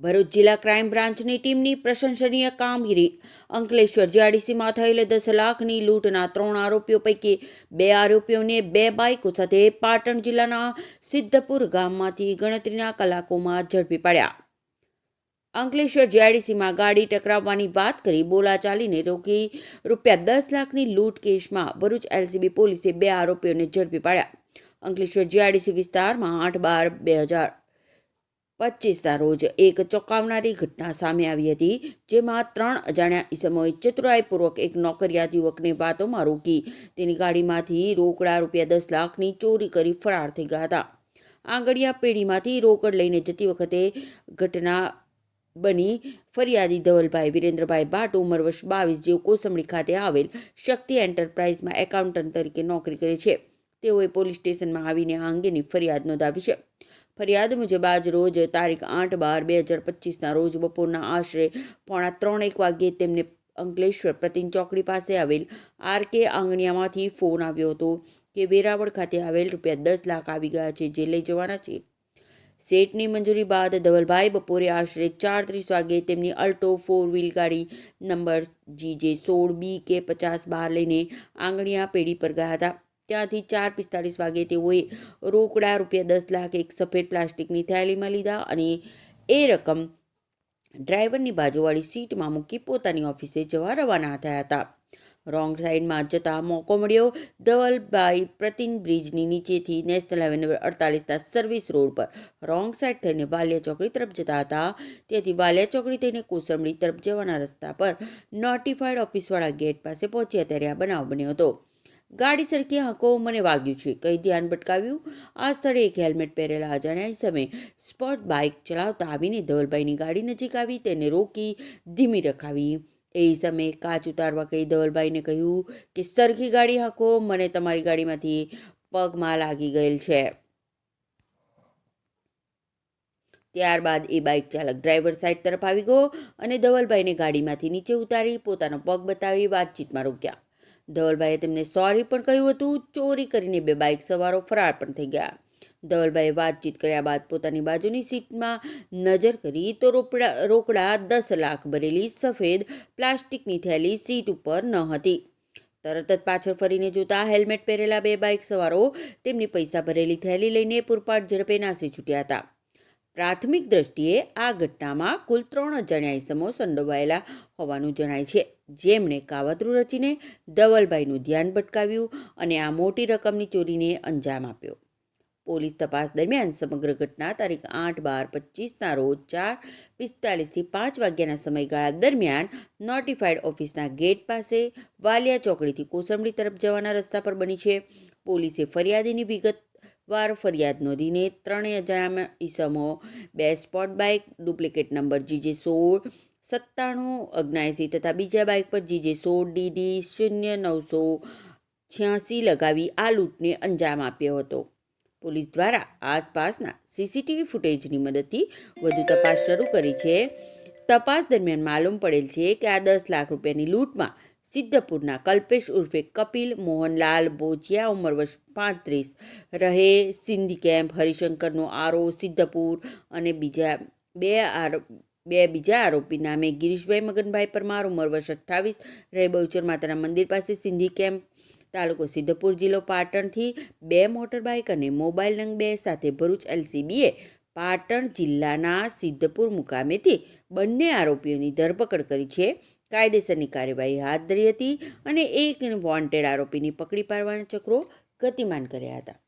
ભરૂચ જિલ્લા ક્રાઇમ બ્રાન્ચની ટીમની પ્રશંસનીય કામગીરી. અંકલેશ્વર જીઆરડીસીમાં થયેલ દસ લાખની લૂંટના ત્રણ આરોપીઓ પૈકી બે આરોપીઓને બે બાઇકો સાથે પાટણ જિલ્લાના સિદ્ધપુર ગામમાંથી ગણતરીના કલાકોમાં ઝડપી પડ્યા. અંકલેશ્વર જીઆરડીસીમાં ગાડી ટકરાવવાની વાત કરી બોલાચાલીને રોકી રૂપિયા દસ લાખની લૂંટ કેસમાં ભરૂચ એલસીબી પોલીસે બે આરોપીઓને ઝડપી પાડ્યા. અંકલેશ્વર જીઆરડીસી વિસ્તારમાં આઠ બાર બે હજાર પચીસના રોજ એક ચોંકાવનારી ઘટના સામે આવી હતી, જેમાં ત્રણ અજાણ્યા ઈસમોએ ચતુરાઈપૂર્વક એક નોકરિયાત યુવકને વાતોમાં રોકી. તેની ગાડીમાંથી રોકડા રૂપિયા દસ લાખની ચોરી કરી ફરાર થઈ ગયા હતા. આંગળિયા પેઢીમાંથી રોકડ લઈને જતી વખતે ઘટના બની ફરિયાદી ધવલભાઈ, વિરેન્દ્રભાઈ ભાટ ઉંમર વર્ષ બાવીસ જેઓ કોસંબડી ખાતે આવેલ શક્તિ એન્ટરપ્રાઇઝમાં એકાઉન્ટન્ટ તરીકે નોકરી કરે છે. તેઓએ પોલીસ સ્ટેશનમાં આવીને આ અંગેની ફરિયાદ નોંધાવી છે. ફરિયાદ મુજબ આજ રોજ તારીખ આઠ બાર બે હજાર પચીસના રોજ બપોરના આશરે પોણા ત્રણ એક વાગ્યે તેમને અંકલેશ્વર પ્રતિન ચોકડી પાસે આવેલ આર કે આંગણિયામાંથી ફોન આવ્યો હતો કે વેરાવળ ખાતે આવેલ રૂપિયા દસ લાખ આવી ગયા છે, જે લઈ જવાના છે. સેટની મંજૂરી બાદ ધવલભાઈ બપોરે આશરે ચાર ત્રીસ વાગ્યે તેમની અલ્ટો ફોર વ્હીલ ગાડી નંબર જી જે સોળ બી કે પચાસ બાર લઈને આંગણિયા પેઢી પર ગયા હતા. ત્યાંથી ચાર પિસ્તાળીસ વાગે તેઓએ રોકડા રૂપિયા દસ લાખ એક સફેદ પ્લાસ્ટિકની થેલીમાં લીધા અને એ રકમ ડ્રાઈવરની બાજુવાળી સીટમાં મૂકી પોતાની ઓફિસે જવા રવાના થયા હતા. રોંગ સાઈડમાં જતા મોકો મળ્યો. ધવલભાઈ પ્રતિન બ્રિજની નીચેથી નેશનલ હાઈવે નંબર અડતાલીસના સર્વિસ રોડ પર રોંગ સાઈડ થઈને વાલિયા ચોકડી તરફ જતા હતા. ત્યાંથી વાલિયા ચોકડી થઈને કોસંબડી તરફ જવાના રસ્તા પર નોટિફાઈડ ઓફિસવાળા ગેટ પાસે પહોંચ્યા ત્યારે આ બનાવ બન્યો હતો. ગાડી સરકી હાંકો મને વાગ્યું છે. કઈ ધ્યાન ભટકાવ્યું? આ સ્થળે એક હેલ્મેટ પહેરેલા અજાણ્યા સમયે સ્પોર્ટ બાઇક ચલાવતા આવીને ધવલભાઈની ગાડી નજીક આવી તેને રોકી ધીમી રખાવી. એ સમયે કાચ ઉતારવા કહી ધવલભાઈને કહ્યું કે, સરખી ગાડી હાંકો, મને તમારી ગાડીમાંથી પગમાં લાગી ગયેલ છે. ત્યારબાદ એ બાઇક ચાલક ડ્રાઈવર સાઈડ તરફ આવી ગયો અને ધવલભાઈને ગાડીમાંથી નીચે ઉતારી પોતાનો પગ બતાવી વાતચીતમાં રોક્યા. ધવલભાઈએ તેમને સોરી પણ કહ્યું હતું. ચોરી કરીને બે બાઇક સવારો ફરાર પણ થઈ ગયા. ધવલભાઈએ વાતચીત કર્યા બાદ પોતાની બાજુની સીટમાં નજર કરી તો રોકડા રોકડા દસ લાખ ભરેલી સફેદ પ્લાસ્ટિકની થેલી સીટ ઉપર ન હતી. તરત જ પાછળ ફરીને જોતા હેલ્મેટ પહેરેલા બે બાઇક સવારો તેમની પૈસા ભરેલી થેલી લઈને પૂરપાટ ઝડપે નાસી છૂટ્યા હતા. પ્રાથમિક દ્રષ્ટિએ આ ઘટનામાં કુલ ત્રણ અજાણ્યા ઇસમો સંડોવાયેલા હોવાનું જણાય છે. જેમણે કાવતરું રચીને ધવલભાઈનું ધ્યાન ભટકાવ્યું અને આ મોટી રકમની ચોરીને અંજામ આપ્યો. પોલીસ તપાસ દરમિયાન સમગ્ર ઘટના તારીખ આઠ બાર પચીસના રોજ ચાર પિસ્તાલીસથી પાંચ વાગ્યાના સમયગાળા દરમિયાન નોટિફાઈડ ઓફિસના ગેટ પાસે વાલિયા ચોકડીથી કોસંબડી તરફ જવાના રસ્તા પર બની છે. પોલીસે ફરિયાદીની વિગત વાર ફરિયાદ નોંધીને ત્રણેય અજાણ્યા ઈસમો બે sport bike, duplicate number GJ સોળ, સત્તાણું અગ્નાએસી તથા બીજા બાઇક પર જીજે સોળ, ડીડી શૂન્ય નવસો છ્યાસી લગાવી આ લૂંટને અંજામ આપ્યો હતો. પોલીસ દ્વારા આસપાસના સીસીટીવી ફૂટેજની મદદથી વધુ તપાસ શરૂ કરી છે. તપાસ દરમિયાન માલુમ પડેલ છે કે આ દસ લાખ રૂપિયાની લૂંટમાં સિદ્ધપુરના કલ્પેશ ઉર્ફે કપિલ મોહનલાલ બોજિયા ઉંમર વર્ષ પાંત્રીસ, રહે સિંધી કેમ્પ, હરિશંકરનો આરો સિદ્ધપુર અને બીજા બે આરોપ બે બીજા આરોપી નામે ગિરીશભાઈ મગનભાઈ પરમાર, ઉંમર વર્ષ અઠ્ઠાવીસ, રહે બહુચર માતાના મંદિર પાસે સિંધી કેમ્પ, તાલુકો સિદ્ધપુર જિલ્લો પાટણથી બે મોટર બાઇક અને મોબાઈલ નંગ બે સાથે ભરૂચ એલસીબીએ પાટણ જિલ્લાના સિદ્ધપુર મુકામેથી બંને આરોપીઓની ધરપકડ કરી છે. કાયદેસરની કાર્યવાહી હાથ ધરી હતી અને એક વોન્ટેડ આરોપીની પકડી પાડવાના ચક્રો ગતિમાન કર્યા હતા.